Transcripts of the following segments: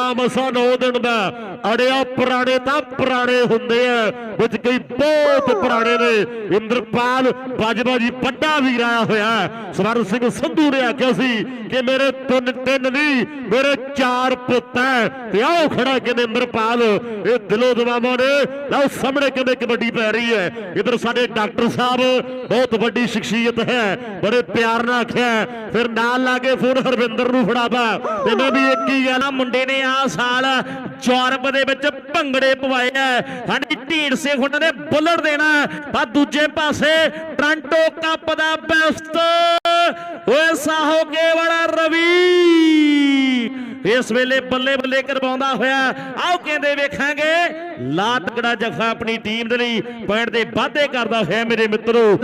ਮਸਾ ਨੌ ਦਿਨ ਦਾ ਅੜਿਆ ਪੁਰਾਣੇ ਤਾਂ ਪੁਰਾਣੇ ਹੁੰਦੇ ਆ, ਵਿੱਚ ਕਈ ਬਹੁਤ ਪੁਰਾਣੇ ਨੇ। ਇੰਦਰਪਾਲ ਬਾਜਵਾ ਜੀ, ਵੱਡਾ ਵੀਰ ਆਇਆ ਹੋਇਆ। ਹੈ। ਸਵਰਨ ਸਿੰਘ ਸੰਧੂ ਨੇ ਆਖਿਆ ਸੀ ਕਿ ਮੇਰੇ ਤਿੰਨ ਤਿੰਨ ਨਹੀਂ, ਮੇਰੇ ਚਾਰ ਪੁੱਤ ਹੈ ਤੇ ਆਓ ਖੜਾ ਕਹਿੰਦੇ ਇੰਦਰਪਾਲ। ਇਹ ਦਿਲੋਂ ਦਵਾਵਾਂ ਨੇ। ਲਓ ਸਾਹਮਣੇ ਕਹਿੰਦੇ ਕਬੱਡੀ ਪੈ ਰਹੀ ਹੈ ਇਧਰ ਸਾਡੇ ਡਾਕਟਰ ਸਾਹਿਬ, ਬਹੁਤ ਵੱਡੀ ਸ਼ਖਸੀਅਤ ਹੈ। ਬੜੇ ਪਿਆਰ ਨਾਲ ਆਖਿਆ, ਫਿਰ ਨਾਲ ਲਾ ਕੇ ਫੋਨ ਹਰਵਿੰਦਰ ਨੂੰ ਫੜਾਵਾ। ਤੇ ਮੈਂ ਵੀ ਇੱਕ ਹੀ ਗੱਲ ਆ ਮੁੰਡੇ ਨੇ ਆ ਸਾਲ ਯੂਰਪ ਦੇ ਵਿੱਚ ਭੰਗੜੇ ਪਵਾਏ ਆ। ਸਾਡੀ ਢੀਡ ਸੇ ਖੁੰਡ ਨੇ ਬੁੱਲਰ ਦੇਣਾ। ਪਰ ਦੂਜੇ ਪਾਸੇ ਟ੍ਰਾਂਟੋ ਕੱਪ ਦਾ ਬੈਸਟ। ਓਏ ਸਾਹੋ ਕੇ ਵਾਲਾ ਰਵੀ। ਇਸ ਵੇਲੇ ਬੱਲੇ ਬੱਲੇ ਕਰਵਾਉਂਦਾ ਹੋਇਆ। ਆਓ ਕਹਿੰਦੇ ਵੇਖਾਂਗੇ। ਲਾ ਤਕੜਾ ਜਫਾ ਆਪਣੀ ਟੀਮ ਦੇ ਲਈ। ਪੁਆਇੰਟ ਦੇ ਵਾਧੇ ਕਰਦਾ ਹੋਇਆ ਮੇਰੇ ਮਿੱਤਰੋ।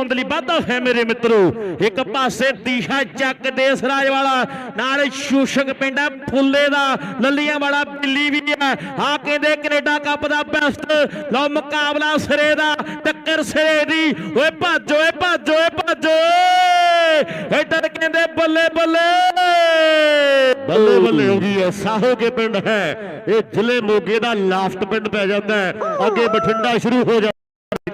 ਆਉਣ ਲਈ ਵਾਧਾ ਹੈ ਮੇਰੇ ਮਿੱਤਰੋ। ਇੱਕ ਪਾਸੇ ਦੀਸ਼ਾ ਚੱਕ ਦੇਸ ਵਾਲਾ ਨਾਲ ਸ਼ੂਸ਼ਕ ਪਿੰਡਾ ਫੁੱਲੇ ਦਾ, ਲੱਲੀਆਂ ਵਾਲਾ ਬਿੱਲੀ ਵੀ ਹੈ। ਆ ਕਹਿੰਦੇ ਕੈਨੇਡਾ ਕੱਪ ਦਾ ਬੈਸਟ, ਲਓ ਮੁਕਾਬਲਾ ਸਿਰੇ ਦਾ, ਟੱਕਰ ਸਿਰੇ ਦੀ। ਓਏ ਭੱਜ ਓਏ ਭੱਜ ਓਏ ਭੱਜ। ਓਏ ਕਹਿੰਦੇ ਬੱਲੇ ਬੱਲੇ। ਬੱਲੇ ਬੱਲੇ ਹੋ ਗਈ ਹੈ ਸਾਹੋ ਕੇ ਪਿੰਡ ਹੈ। ਇਹ ਜ਼ਿਲ੍ਹੇ ਮੋਗੇ ਦਾ ਲਾਸਟ ਪਿੰਡ ਪੈ ਜਾਂਦਾ ਹੈ। ਅੱਗੇ ਬਠਿੰਡਾ ਸ਼ੁਰੂ ਹੋ ਜਾਂਦਾ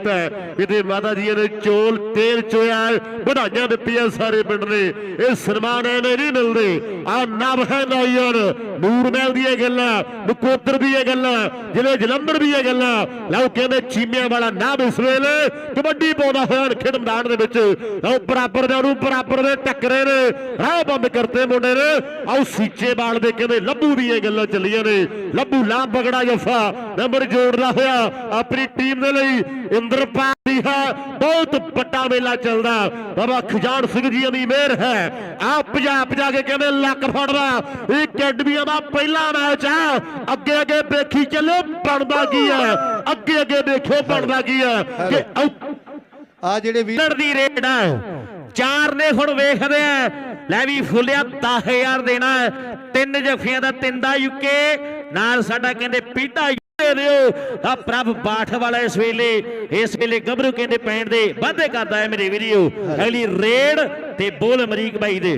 ਕੀਤਾ ਇਹਦੇ ਮਾਤਾ ਜੀ ਨੇ ਚੋਲ, ਤੇਲ ਚੋਇਆ ਵਧਾਈਆਂ ਦਿੱਤੀਆਂ ਸਾਰੇ ਪਿੰਡ ਨੇ। ਇਹ ਸਨਮਾਨ ਐਵੇਂ ਨਹੀਂ ਮਿਲਦੇ। ਆ ਨਵ ਹੈ ਨਾਇਰ ਨੂਰ ਮਹਿਲ ਦੀ ਇਹ ਗੱਲਾਂ, ਨਕੋਦਰ ਦੀ ਇਹ ਗੱਲਾਂ, ਜ਼ਿਲ੍ਹੇ ਜਲੰਧਰ ਦੀ ਇਹ ਗੱਲਾਂ। ਲਓ ਕਹਿੰਦੇ ਚੀਮਿਆਂ ਵਾਲਾ ਨਾਮ ਇਸ ਵੇਲੇ ਕਬੱਡੀ ਪਾਉਂਦਾ ਹੋਇਆ ਖੇਡ ਮੈਦਾਨ ਦੇ ਵਿੱਚ। ਲਓ ਬਰਾਬਰ ਦੇ ਨੂੰ ਬਰਾਬਰ ਦੇ ਟੱਕਰੇ ਨੇ। ਰਾਹ ਬੰਦ ਕਰਤੇ ਮੁੰਡੇ ਨੇ। ਆਓ ਸੀਚੇ ਬਾਲ ਦੇ ਕਹਿੰਦੇ ਲੱਭੂ ਦੀ ਇਹ ਗੱਲਾਂ ਚੱਲੀਆਂ ਨੇ। ਲੱਭੂ ਲਾ ਬਗੜਾ ਜਫਾ। ਨੰਬਰ ਜੋੜਦਾ ਹੋਇਆ ਆਪਣੀ ਟੀਮ ਦੇ ਲਈ। ਇੰਦਰਪਾਲ ਦੀ ਹੈ ਬਹੁਤ ਵੱਡਾ ਮੇਲਾ ਚੱਲਦਾ। ਬਾਬਾ ਖਜਾਨ ਸਿੰਘ ਜੀ ਦੀ ਮਿਹਰ ਹੈ। ਆ ਭਜਾ ਭਜਾ ਕੇ ਕਹਿੰਦੇ ਲੱਕ ਫੜਦਾ। ਇਹ ਅਕੈਡਮੀਆਂ ਦਾ ਪਹਿਲਾ ਮੈਚ ਹੈ ਅੱਗੇ ਅੱਗੇ ਦੇਖੀ ਚੱਲੋ ਬਣਦਾ ਕੀ ਹੈ ਅੱਗੇ ਅੱਗੇ ਦੇਖੋ ਬਣਦਾ ਕੀ ਹੈ। ਕਿ ਆ ਜਿਹੜੇ ਵੀਰ ਦੀ ਰੇਡ ਹੈ ਚਾਰ ਨੇ ਹੁਣ ਵੇਖਦੇ ਆ। ਲੈ ਵੀ ਫੁੱਲਿਆ 10000 ਦੇਣਾ। ਤਿੰਨ ਜਫੀਆਂ ਦਾ ਤਿੰਨ ਦਾ ਯੂਕੇ। ਨਾਲ ਸਾਡਾ ਕਹਿੰਦੇ ਪੀਟਾ ਦੇ ਦਿਓ। ਆ ਪ੍ਰਭ ਬਾਠ ਵਾਲਾ ਇਸ ਵੇਲੇ ਇਸ ਵੇਲੇ ਗੱਭਰੂ ਕਹਿੰਦੇ ਪੈਣ ਦੇ ਵਾਅਦੇ ਕਰਦਾ ਹੈ ਮੇਰੇ ਵੀਡੀਓ ਅਗਲੀ ਰੇਡ ਤੇ ਬੋਲ ਅਮਰੀਕ ਬਾਈ ਦੇ।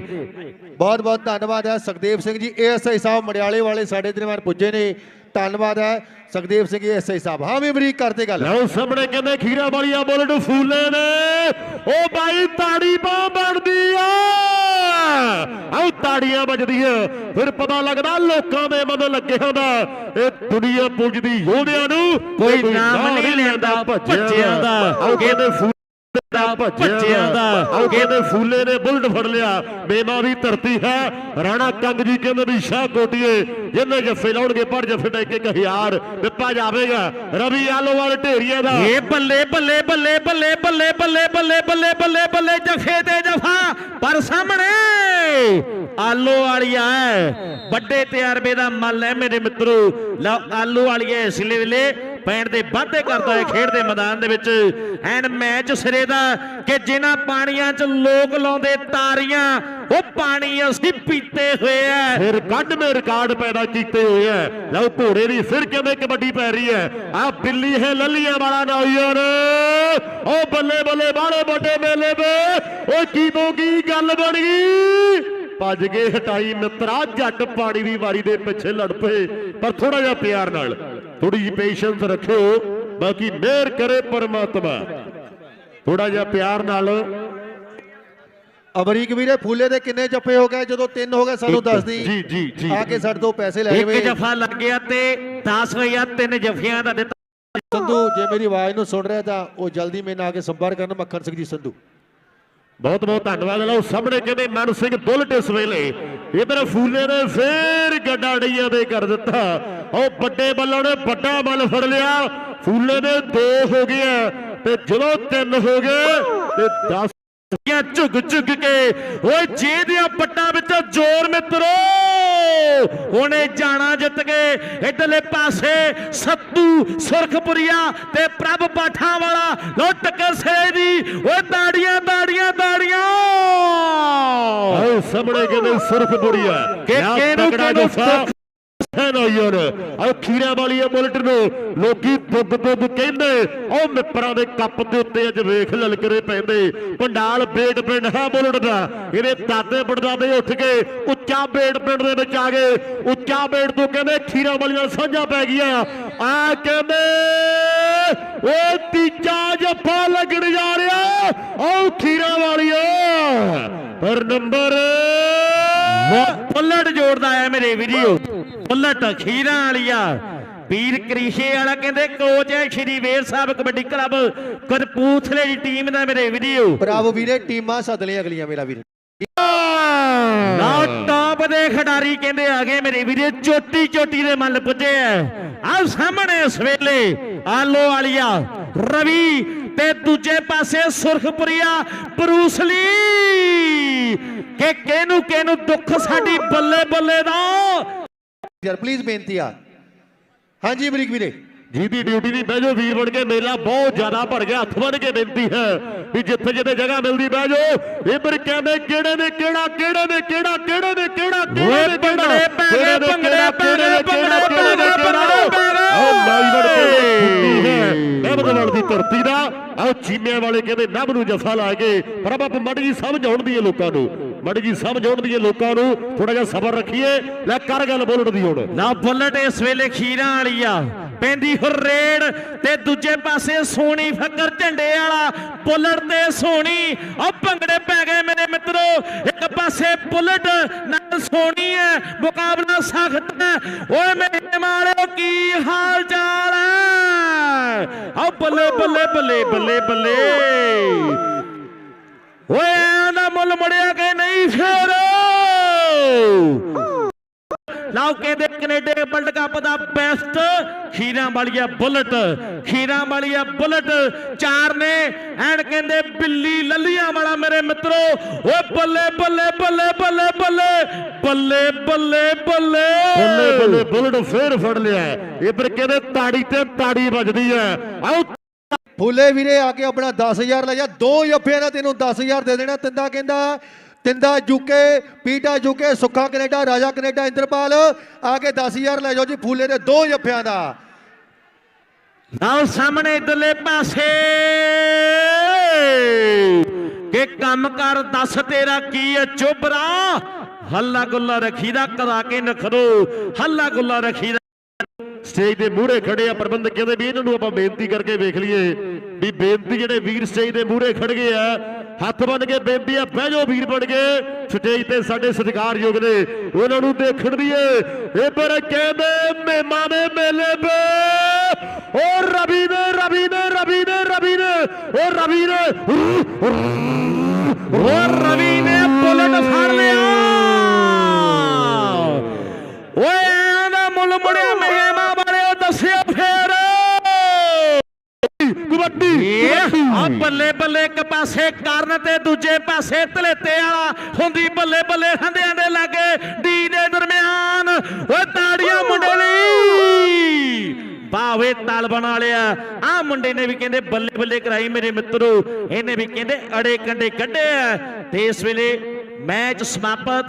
ਬਹੁਤ ਬਹੁਤ ਧੰਨਵਾਦ ਹੈ ਸੁਖਦੇਵ ਸਿੰਘ ਜੀ। ਏਐਸਆਈ ਸਾਹਿਬ ਮੜਿਆਲੇ ਵਾਲੇ ਸਾਡੇ ਦਰਮਿਆਨ ਪੁੱਜੇ ਨੇ। ਧੰਨਵਾਦ ਹੈ ਸੁਖਦੇਵ ਸਿੰਘ ਏਐਸਆਈ ਸਾਹਿਬ। ਹਾਂ ਵੀ ਅਮਰੀਕ ਕਰਦੇ ਗੱਲ। ਲਓ ਸਾਹਮਣੇ ਕਹਿੰਦੇ ਖੀਰਾ ਵਾਲੀਆ ਬੁਲਟ ਫੂਲੇ ਨੇ। ਉਹ ਬਾਈ ਤਾੜੀ ਬਾਹ ਬਣਦੀ ਆ। ਆਉ ਤਾੜੀਆਂ ਵੱਜਦੀਆਂ ਫਿਰ ਪਤਾ ਲੱਗਦਾ ਲੋਕਾਂ ਦੇ ਮਨ ਲੱਗੇ ਹੁੰਦਾ ਇਹ ਦੁਨੀਆ ਪੁੱਜਦੀ ਯੋਧਿਆਂ ਨੂੰ ਕੋਈ ਨਾਮ ਨਹੀਂ ਲੈਂਦਾ ਭੱਜਿਆਂ ਦਾ। ਆਉ ਕਹਿੰਦੇ ਦਾ ਭੱਜਿਆਂ ਦਾ ਆਉ ਕਹਿੰਦੇ ਫੂਲੇ ਨੇ ਬੁਲਟ ਫੜ ਲਿਆ ਬੇਮਾ ਦੀ ਧਰਤੀ ਹੈ ਰਾਣਾ ਕੰਗ ਜੀ ਕਹਿੰਦੇ ਵੀ ਸ਼ਾਹ ਕੋਟੀਏ ਜਿੰਨੇ ਜੱਫੇ ਲਾਉਣਗੇ ਪਰ ਜੱਫੇ ਇੱਕ ਇੱਕ ਹਜ਼ਾਰ ਦਿੱਤਾ ਜਾਵੇਗਾ ਰਵੀ ਆਲੋਵਾਲ ਢੇਰੀਏ ਦਾ ਇਹ ਬੱਲੇ ਬੱਲੇ ਬੱਲੇ ਬੱਲੇ ਬੱਲੇ ਬੱਲੇ ਬੱਲੇ ਬੱਲੇ ਬੱਲੇ ਬੱਲੇ ਜਫੇ ਤੇ ਜਫਾ ਪਰ ਸਾਹਮਣੇ ਆਲੋ ਵਾਲੀਆ ਵੱਡੇ ਤਜਰਬੇ ਦਾ ਮੱਲ ਹੈ ਮੇਰੇ ਮਿੱਤਰੋ ਲਓ ਆਲੂ ਵਾਲੀਆ ਇਸ ਵੇਲੇ ਪੈਣ ਦੇ ਵਾਧੇ ਕਰਦਾ ਹੈ ਖੇਡ ਦੇ ਮੈਦਾਨ ਦੇ ਵਿੱਚ। ਐਨ ਮੈਚ ਸਿਰੇ ਦਾ ਕਿ ਜਿਨ੍ਹਾਂ ਪਾਣੀਆਂ 'ਚ ਲੋਕ ਲਾਉਂਦੇ ਤਾਰੀਆਂ, ਉਹ ਪਾਣੀ ਅਸੀਂ ਪੀਤੇ ਹੋਏ ਆ ਫਿਰ ਕੱਢ ਰਿਕਾਰਡ ਪੈਦਾ ਕੀਤੇ ਹੋਏ ਐ। ਲਓ ਘੋੜੇ ਦੀ ਫਿਰ ਕਿਵੇਂ ਕਬੱਡੀ ਪੈ ਰਹੀ ਹੈ ਆ ਬਿੱਲੀ ਹੈ ਲੱਲੀਆਂ ਵਾਲਾ ਨੌਜਵਾਨ। ਉਹ ਬੱਲੇ ਬੱਲੇ ਬਾੜੇ ਵੱਡੇ ਮੇਲੇ ਵੇ ਓ ਕੀ ਤੋਂ ਕੀ ਗੱਲ ਬਣ ਗਈ? ਭੱਜ ਗਏ ਹਟਾਈ ਮਿੱਤਰਾ, ਜੱਟ ਪਾਣੀ ਦੀ ਵਾਰੀ ਦੇ ਪਿੱਛੇ ਲੜ ਪਏ। ਪਰ ਥੋੜਾ ਜਿਹਾ ਪਿਆਰ ਨਾਲ। ਥੋੜੀ ਜਿਹੀ ਪੇਸ਼ੈਂਸ ਰੱਖੋ ਬਾਕੀ ਮਿਹਰ ਕਰੇ ਪਰਮਾਤਮਾ। ਥੋੜਾ ਜਿਹਾ ਪਿਆਰ ਨਾਲ। ਅਮਰੀਕ ਵੀਰੇ ਫੂਲੇ ਦੇ ਕਿੰਨੇ ਜੱਫੇ ਹੋ ਗਏ? ਜਦੋਂ ਤਿੰਨ ਹੋ ਗਏ ਸਾਨੂੰ ਦੱਸ ਦੀ। ਜੀ ਜੀ ਜੀ। ਆ ਕੇ ਸਾਡੇ ਤੋਂ ਪੈਸੇ ਲੈ ਇੱਕ ਗਏ ਜਫਾ ਲੱਗ ਗਿਆ ਤੇ 10 ਹੋਇਆ ਤਿੰਨ ਜਫਿਆਂ ਦਾ ਦਿੱਤਾ। ਸੰਧੂ ਜੇ ਮੇਰੀ ਆਵਾਜ਼ ਨੂੰ ਸੁਣ ਰਿਹਾ ਤਾਂ ਉਹ ਜਲਦੀ ਮੇਰੇ ਨਾਲ ਆ ਕੇ ਸੰਪਰਕ ਕਰਨ ਮੱਖਣ ਸਿੰਘ ਜੀ ਸੰਧੂ। ਬਹੁਤ ਬਹੁਤ ਧੰਨਵਾਦ। ਲਓ ਸਾਹਮਣੇ ਕਹਿੰਦੇ ਮਨ ਸਿੰਘ ਬੁਲਟ ਇਸ ਵੇਲੇ। ਇਧਰ ਫੂਲੇ ਨੇ ਫੇਰ ਗੱਡਾ ਡਈਆਂ ਦੇ ਕਰ ਦਿੱਤਾ। ਉਹ ਵੱਡੇ ਬੱਲੋਂ ਨੇ ਵੱਡਾ ਬਲ ਫੜ ਲਿਆ। ਫੂਲੇ ਨੇ ਦੋ ਹੋ ਗਿਆ ਤੇ ਜਦੋਂ ਤਿੰਨ ਹੋ ਗਏ ਤੇ 10 ਗਿਆ ਝੁਕ ਝੁਕ ਕੇ। ਓਏ ਜੇ ਦੀਆਂ ਪੱਟਾਂ ਵਿੱਚ ਜ਼ੋਰ ਮਿੱਤਰੋ ਉਹਨੇ ਜਾਣਾ ਜਿੱਤ ਗਏ ਇਧਰਲੇ ਪਾਸੇ ਸੱਤੂ ਸੁਰਖਪੁਰੀਆ ਤੇ ਪ੍ਰਭ ਪਾਠਾਂ ਵਾਲਾ ਲੁੱਟ ਕੇ ਸੇ ਦੀ। ਓਏ ਦਾੜੀਆਂ ਦਾੜੀਆਂ ਦਾੜੀਆਂ! ਆਓ ਸਾਹਮਣੇ ਕਹਿੰਦੇ ਸੁਰਖ ਬੁੜੀਆ ਕਿ ਕਿਹਨੂੰ ਕਿਹਨੂੰ ਸੁਰਖ ਫੈਨ ਆਈਆਂ ਆ ਖੀਰਾ ਵਾਲੀ ਇਹ ਬੁਲਟ ਨੂੰ। ਲੋਕੀ ਦੁੱਗ ਦੁੱਗ ਕਹਿੰਦੇ, ਉਹ ਮਿੱਤਰਾਂ ਦੇ ਕੱਪ ਦੇ ਉੱਤੇ ਅੱਜ ਵੇਖ ਲਲਕਰੇ ਪੈਂਦੇ। ਪੰਡਾਲ ਬੇਟ ਪਿੰਡ ਹੈ ਬੁਲਟ ਦਾ। ਇਹਦੇ ਦਾਦੇ ਪੜਦਾਦੇ ਉੱਠ ਕੇ ਉੱਚਾ ਬੇਟ ਪਿੰਡ ਦੇ ਵਿੱਚ ਆ ਗਏ। ਉੱਚਾ ਬੇਟ ਤੋਂ ਕਹਿੰਦੇ ਖੀਰਾ ਵਾਲੀਆਂ ਸਾਂਝਾ ਪੈ ਗਈਆਂ। ਆ ਕਹਿੰਦੇ ਉਹ ਤੀਜਾ ਜੱਫਾ ਲੱਗਣ ਜਾ ਰਿਹਾ। ਉਹ ਖੀਰਾ ਵਾਲੀਆਂ। ਪਰ ਨੰਬਰ ਬੁੱਲਟ ਜੋੜਦਾ ਆਇਆ ਮੇਰੇ ਵੀਡੀਓ ਬੁੱਲਟ ਖੀਰਾਂ ਵਾਲੀਆ। ਪੀਰ ਕਰੀਸ਼ੇ ਵਾਲਾ ਕਹਿੰਦੇ ਕੋਚ ਹੈ ਸ਼੍ਰੀ ਵੇਰ ਸਾਹਿਬ ਕਬੱਡੀ ਕਲੱਬ। ਕਰਪੂਥਲੇ ਦੀ ਟੀਮ ਦਾ ਮੇਰੇ ਵੀਡੀਓ ਬਰਾਵੋ ਵੀਰੇ ਟੀਮਾਂ ਸੱਦ ਲਈ ਅਗਲੀਆਂ ਮੇਰਾ ਵੀਰ। ਨਾ ਟਾਪ ਦੇ ਖਿਡਾਰੀ ਕਹਿੰਦੇ ਆ ਗਏ ਮੇਰੇ ਵੀਰੇ ਚੋਟੀ ਚੋਟੀ ਦੇ ਮੱਲ ਪੁੱਜੇ ਆ। ਆਹ ਸਾਹਮਣੇ ਇਸ ਵੇਲੇ ਆਲੋ ਵਾਲੀਆ ਰਵੀ ਤੇ ਦੂਜੇ ਪਾਸੇ ਸੁਰਖਪੁਰੀਆ ਬਰੂਸਲੀ ਕਿ ਕਿਹਨੂੰ ਕਿਹਨੂੰ ਦੁੱਖ ਸਾਡੀ ਬੱਲੇ ਬੱਲੇ ਦਾ। ਯਾਰ ਪਲੀਜ਼ ਬੇਨਤੀ ਆ। ਹਾਂਜੀ ਅਮਰੀਕ ਵੀਰੇ। ਜਿਹਦੀ ਡਿਊਟੀ ਦੀ ਬਹਿ ਜਾਓ ਵੀਰ ਬਣ ਕੇ ਮੇਲਾ ਬਹੁਤ ਜ਼ਿਆਦਾ ਭਰ ਗਿਆ। ਹੱਥ ਬਣ ਕੇ ਬੇਨਤੀ ਹੈ ਵੀ ਜਿੱਥੇ ਜਿੱਥੇ ਜਗ੍ਹਾ ਮਿਲਦੀ ਬਹਿ ਜਾਓ। ਇਹ ਪਰ ਕਹਿੰਦੇ ਕਿਹੜੇ ਨੇ ਕਿਹੜਾ ਕਿਹੜੇ ਨੇ ਕਿਹੜਾ ਕਿਹੜੇ ਨੇ ਕਿਹੜਾ ਕਿਹੜੇ ਨੇ ਕਿਹੜਾ ਭੰਗੜੇ ਭੰਗੜੇ ਕਿਹੜਾ, ਪੈ ਗਏ, ਕਿਹੜੇ ਨੇ ਕਿਹੜਾ, ਭੰਗੜੇ ਕਿਹੜੇ ਨੇ ਪੈ ਗਏ, ਕਿਹੜਾ। ਭੰਗੜੇ ਪੈ ਗਏ। ਆਓ ਲਾਈ ਵੜ ਕੇ ਹੁੰਦੀ ਹੈ। ਨਬਦ ਦੀ ਧਰਤੀ ਦਾ ਆਓ ਚੀਮਿਆਂ ਵਾਲੇ ਕਹਿੰਦੇ ਨਬ ਨੂੰ ਜਫਾ ਲਾ ਕੇ ਪਰ ਆਪਾਂ ਮੜ ਜੀ ਸਮਝ ਆਉਣਦੀ ਹੈ ਲੋਕਾਂ ਨੂੰ। ਮੜ ਜੀ ਸਮਝ ਆਉਣ ਦੀ ਲੋਕਾਂ ਨੂੰ। ਥੋੜਾ ਜਿਹਾ ਸਬਰ ਰੱਖੀਏ। ਲੈ ਕਰ ਗੱਲ ਬੋਲਣ ਦੀ ਹੁਣ। ਨਾ ਬੁਲਟ ਇਸ ਵੇਲੇ ਖੀਰਾਂ ਵਾਲੀ ਆ। ਪੈਂਦੀ ਹੁਰੇੜ ਤੇ ਦੂਜੇ ਪਾਸੇ ਸੋਨੀ ਫੱਕਰ ਝੰਡੇ ਵਾਲਾ। ਬੁੱਲਟ ਤੇ ਸੋਨੀ ਉਹ ਭੰਗੜੇ ਪੈ ਗਏ ਮੇਰੇ ਮਿੱਤਰੋ। ਇੱਕ ਪਾਸੇ ਬੁਲਟ ਨਾਲ ਸੋਹਣੀ ਹੈ। ਮੁਕਾਬਲਾ ਸਖਤ ਹੈ। ਓਏ ਮੇਰੇ ਮਾਲਿਓ ਕੀ ਹਾਲ ਚਾਲ ਹੈ? ਆਓ ਬੱਲੇ ਬੱਲੇ ਬੱਲੇ ਬੱਲੇ ਬੱਲੇ। ਓਏ ਮੁੱਲ ਮੜਿਆ ਕਿ ਨਹੀਂ ਫੇਰ? ਲਓ ਕਹਿੰਦੇ ਕੈਨੇਡਾ ਵਰਲਡ ਕੱਪ ਦਾ ਬੈਸਟ ਖੀਰਾਂ ਵਾਲੀਆ ਬੁਲਟ, ਖੀਰਾਂ ਵਾਲੀਆ ਬੁਲਟ। ਚਾਰ ਨੇ ਐਨ ਕਹਿੰਦੇ ਬਿੱਲੀ ਲੱਲੀਆਂ ਵਾਲਾ ਮੇਰੇ ਮਿੱਤਰੋ। ਓਏ ਬੱਲੇ ਬੱਲੇ ਬੱਲੇ ਬੱਲੇ ਬੱਲੇ ਬੱਲੇ ਬੱਲੇ ਬੱਲੇ। ਬੱਲੇ ਬੱਲੇ, ਬੁਲਟ ਫੇਰ ਫੜ ਲਿਆ। ਇਹ ਪਰ ਕਹਿੰਦੇ ਤਾੜੀ ਤੇ ਤਾੜੀ ਵੱਜਦੀ ਹੈ? ਆਓ ਫੁੱਲੇ ਵੀਰੇ, ਆ ਕੇ ਆਪਣਾ 10000 ਲੈ ਜਾ। ਦੋ ਜੱਫਿਆਂ ਦਾ ਤੈਨੂੰ 10000 ਦੇ ਦੇਣਾ। ਤਿੰਦਾ ਕਹਿੰਦਾ, ਤਿੰਦਾ ਜੁਕੇ ਪੀਟਾ ਜੁਕੇ ਸੁੱਖਾ ਕੈਨੇਡਾ, ਰਾਜਾ ਕੈਨੇਡਾ, ਇੰਦਰਪਾਲ, ਆ ਕੇ 10000 ਲੈ ਜਾਓ ਜੀ ਫੁੱਲੇ ਦੇ ਦੋ ਜੱਫਿਆਂ ਦਾ। ਲਓ ਸਾਹਮਣੇ ਇਧਰਲੇ ਪਾਸੇ। ਕਿ ਕੰਮ ਕਰ ਦੱਸ ਤੇਰਾ ਕੀ ਹੈ ਚੁਬਰਾ ਹੱਲਾ ਗੁੱਲਾ ਰੱਖੀਦਾ ਕਰਾ ਕੇ ਨਖਰੋ। ਹੱਲਾ ਗੁੱਲਾ ਰੱਖੀਦਾ ਸਟੇਜ ਦੇ ਮੂਹਰੇ ਖੜੇ ਆ ਪ੍ਰਬੰਧਕ ਕਹਿੰਦੇ ਵੀ ਇਹਨਾਂ ਨੂੰ ਆਪਾਂ ਬੇਨਤੀ ਕਰਕੇ ਵੇਖ ਲਈਏ ਵੀ ਬੇਨਤੀ ਜਿਹੜੇ ਵੀਰ ਸਟੇਜ ਦੇ ਮੂਹਰੇ ਖੜ ਗਏ ਆ, ਹੱਥ ਬੰਨ ਕੇ ਬੇਨਤੀ ਆ, ਬਹਿ ਜਾਓ ਵੀਰ ਬਣ ਕੇ। ਸਟੇਜ ਤੇ ਸਾਡੇ ਸਤਿਕਾਰਯੋਗ ਨੇ ਉਹਨਾਂ ਨੂੰ ਦੇਖਣ ਦੀਏ ਇਹ ਪਰ ਕਹਿੰਦੇ ਮਹਿਮਾ ਦੇ ਮੇਲੇ ਪੇ। ਓ ਰਵੀ ਨੇ ਰਵੀ ਨੇ ਰਵੀ ਨੇ ਰਵੀ ਨੇ ਓ ਰਵੀ ਨੇ ਓ ਰਵੀ ਇੱਕ ਪਾਸੇ ਕਰਨ ਤੇ ਦੂਜੇ ਪਾਸੇ ਧਲੇਤੇ ਵਾਲਾ ਹੁੰਦੀ ਬੱਲੇ ਬੱਲੇ ਹੰਦਿਆਂ ਦੇ ਲਾਗੇ ਡੀ ਦੇ ਦਰਮਿਆਨ। ਓ ਤਾੜੀਆਂ ਮੁੰਡੇ ਲਈ ਬਾਵੇ ਤਲ ਬਣਾ ਲਿਆ ਆ ਮੁੰਡੇ ਨੇ ਵੀ ਕਹਿੰਦੇ ਬੱਲੇ ਬੱਲੇ ਕਰਾਈ ਮੇਰੇ ਮਿੱਤਰੋ। ਇਹਨੇ ਵੀ ਕਹਿੰਦੇ ਅੜੇ ਕੰਡੇ ਕੱਢੇ ਆ। ਤੇ ਇਸ ਵੇਲੇ ਮੈਚ ਸਮਾਪਤ।